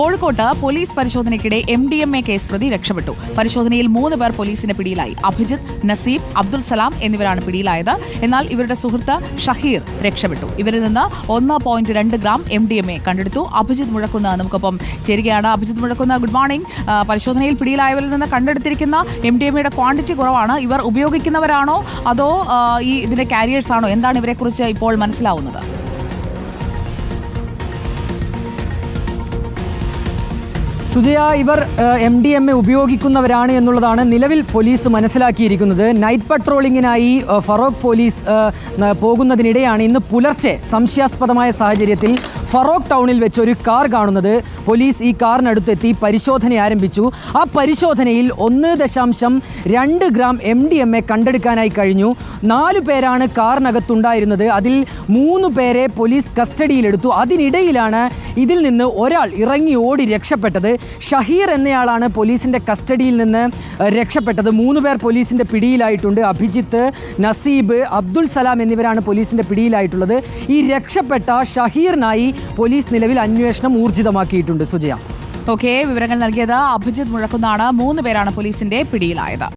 കോഴിക്കോട്ട് police പരിശോധനയ്ക്കിടെ M D M A case പ്രതി രക്ഷപ്പെട്ടു. പരിശോധനയിൽ മൂന്ന് പേർ പോലീസിന്റെ പിടിയിലായി. അഭിജിത്ത് നസീബ് അബ്ദുൽ സലാം എന്നിവരാണ് പിടിയിലായത്. എന്നാൽ ഇവരുടെ സുഹൃത്ത് ഷഹീർ രക്ഷപ്പെട്ടു. ഇവരിൽ നിന്ന് ഒന്ന് പോയിന്റ് രണ്ട് gram M D M A കണ്ടെടുത്തു. അഭിജിത്ത് മുഴക്കുന്ന നമുക്കൊപ്പം ചേരുകയാണ്. അഭിജിത്ത് മുഴക്കുന്ന ഗുഡ് മോർണിംഗ് പരിശോധനയിൽ പിടിയിലായവരിൽ നിന്ന് കണ്ടെടുത്തിരിക്കുന്ന എം ഡി എം എയുടെ ക്വാണ്ടിറ്റി കുറവാണ്. ഇവർ ഉപയോഗിക്കുന്നവരാണോ? അതോ ഈ ഇതിന്റെ കാരിയേഴ്സ് ആണോ? എന്താണ് ഇവരെക്കുറിച്ച് ഇപ്പോൾ മനസ്സിലാവുന്നത്? സുജയ ഇവർ എം ഡി എം എ ഉപയോഗിക്കുന്നവരാണ് എന്നുള്ളതാണ് നിലവിൽ പോലീസ് മനസ്സിലാക്കിയിരിക്കുന്നത്. നൈറ്റ് പട്രോളിങ്ങിനായി ഫറോക്ക് പോലീസ് പോകുന്നതിനിടെയാണ് ഇന്ന് പുലർച്ചെ സംശയാസ്പദമായ സാഹചര്യത്തിൽ ഫറോക്ക് ടൗണിൽ വെച്ച് ഒരു കാർ കാണുന്നത്. പോലീസ് ഈ കാറിനടുത്തെത്തി പരിശോധന ആരംഭിച്ചു. ആ പരിശോധനയിൽ ഒന്ന് ദശാംശം രണ്ട് gram M D M A കണ്ടെടുക്കാനായി കഴിഞ്ഞു. നാലു പേരാണ് കാറിനകത്തുണ്ടായിരുന്നത്. അതിൽ മൂന്ന് പേരെ പോലീസ് കസ്റ്റഡിയിലെടുത്തു. അതിനിടയിലാണ് ഇതിൽ നിന്ന് ഒരാൾ ഇറങ്ങി ഓടി രക്ഷപ്പെട്ടത് ഷഹീർ എന്നയാളാണ് പോലീസിന്റെ കസ്റ്റഡിയിൽ നിന്ന് രക്ഷപ്പെട്ടത്. മൂന്ന് പേർ പോലീസിന്റെ പിടിയിലായിട്ടുണ്ട്. അഭിജിത്ത് നസീബ് അബ്ദുൾ സലാം എന്നിവരാണ് പോലീസിന്റെ പിടിയിലായിട്ടുള്ളത്. ഈ രക്ഷപ്പെട്ട ഷഹീറിനായി പോലീസ് നിലവിൽ അന്വേഷണം ഊർജിതമാക്കിയിട്ടുണ്ട്. സുജയ. ഓക്കെ വിവരങ്ങൾ നൽകിയത് അഭിജിത്ത് മുഴക്കുന്നാണ് മൂന്ന് പേരാണ് പോലീസിന്റെ പിടിയിലായത്.